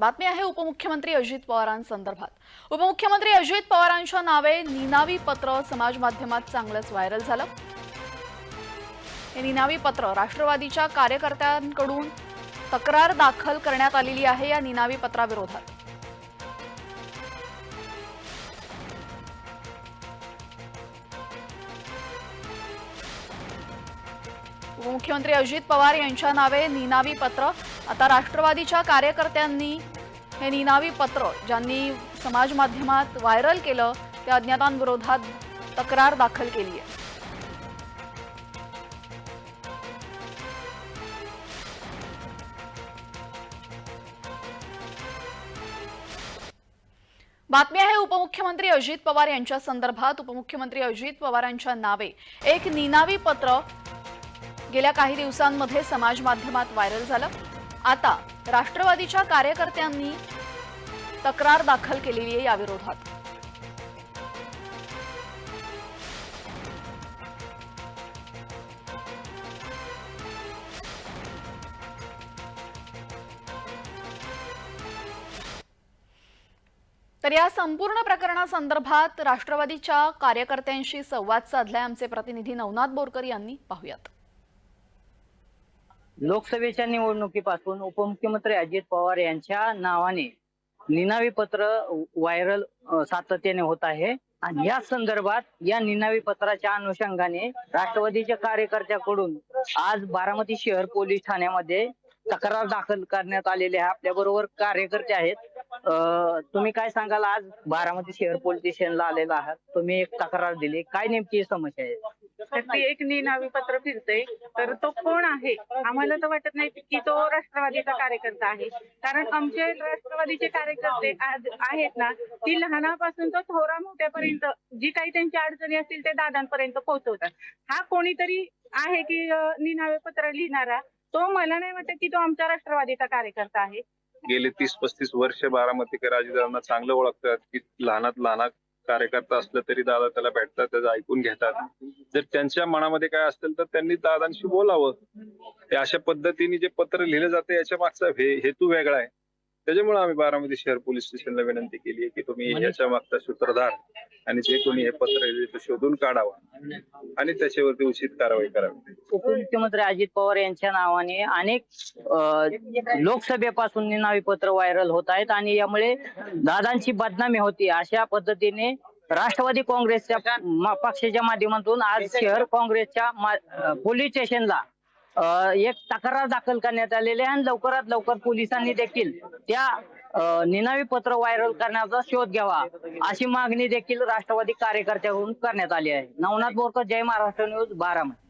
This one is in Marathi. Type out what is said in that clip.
बातमी आहे उपमुख्यमंत्री अजित पवारांसंदर्भात. उपमुख्यमंत्री अजित पवारांच्या नावे निनावी पत्र समाज माध्यमात चांगलंच व्हायरल झालं. हे निनावी पत्र राष्ट्रवादीच्या कार्यकर्त्यांकडून तक्रार दाखल करण्यात आलेली आहे या निनावी पत्राविरोधात. उपमुख्यमंत्री अजित पवार यांच्या नावे निनावी पत्र आता राष्ट्रवादीच्या कार्यकर्त्यांनी हे निनावी पत्र ज्यांनी समाज माध्यमात व्हायरल केलं त्या अज्ञातांविरोधात तक्रार दाखल केली आहे बातमी आहे उपमुख्यमंत्री अजित पवार यांच्या संदर्भात. उपमुख्यमंत्री अजित पवारांच्या नावे एक निनावी पत्र गेल्या काही दिवसांमध्ये समाज माध्यमात व्हायरल झालं. आता राष्ट्रवादीच्या कार्यकर्त्यांनी तक्रार दाखल केलेली आहे याविरोधात. तर या संपूर्ण प्रकरणासंदर्भात राष्ट्रवादीच्या कार्यकर्त्यांशी संवाद साधलाय आमचे प्रतिनिधी नवनाथ बोरकर यांनी. पाहुयात. लोकसभेच्या निवडणुकीपासून उपमुख्यमंत्री अजित पवार यांच्या नावाने निनावी पत्र व्हायरल सातत्याने होत आहे. आणि या संदर्भात या निनावी पत्राच्या अनुषंगाने राष्ट्रवादीच्या कार्यकर्त्याकडून आज बारामती शहर पोलीस ठाण्यामध्ये तक्रार दाखल करण्यात आलेली आहे. आपल्या बरोबर कार्यकर्ते आहेत. तुम्ही काय सांगाल? आज बारामती शहर पोलीस स्टेशनला आलेला आहात. तुम्ही एक तक्रार दिली. काय नेमकी समस्या आहे? तर ती एक निनावी पत्र फिरते. तर तो कोण आहे? आम्हाला तर वाटत नाही की तो राष्ट्रवादीचा कार्यकर्ता आहे. कारण आमचे राष्ट्रवादीचे कार्यकर्ते आहेत ना ती लहानापासून तो थोरा मोठ्यापर्यंत जी काही त्यांची अडचणी असतील ते दादांपर्यंत पोहोचवतात. हा कोणीतरी आहे की निनावे पत्र लिहिणारा? तो मला नाही वाटत की तो आमच्या राष्ट्रवादीचा कार्यकर्ता आहे. गेले तीस पस्तीस वर्ष बारामतीकर राजदादांना चांगलं ओळखतात. की लहानात लहान कार्यकर्ता असलं तरी दादा त्याला भेटतात त्याचं ऐकून घेतात. जर त्यांच्या मनामध्ये काय असेल तर त्यांनी दादांशी बोलावं. ते अशा पद्धतीने जे पत्र लिहिलं जाते याच्या मागचा हेतू वेगळा आहे. त्याच्यामुळे आम्ही बारामती शहर पोलीस स्टेशनला विनंती केली आहे की तुम्ही म्हणजे- याच्या मागचा सूत्रधार आणि जे कोणी हे पत्र शोधून काढावं. आणि त्याच्यावरती उचित कारवाई करावी. उपमुख्यमंत्री अजित पवार यांच्या नावाने अनेक लोकसभेपासून निनावी पत्र व्हायरल होत आहेत आणि यामुळे दादांची बदनामी होती. अशा पद्धतीने राष्ट्रवादी काँग्रेसच्या पक्षाच्या माध्यमातून आज शहर काँग्रेसच्या पोलीस स्टेशनला एक तक्रार दाखल करण्यात आलेली आहे आणि लवकरात लवकर पोलिसांनी देखील त्या निनावी पत्र व्हायरल करण्याचा शोध घ्यावा अशी मागणी देखील राष्ट्रवादी कार्यकर्त्यांकडून करण्यात आली आहे. नवनाथ बोरकर जय महाराष्ट्र न्यूज बारामती.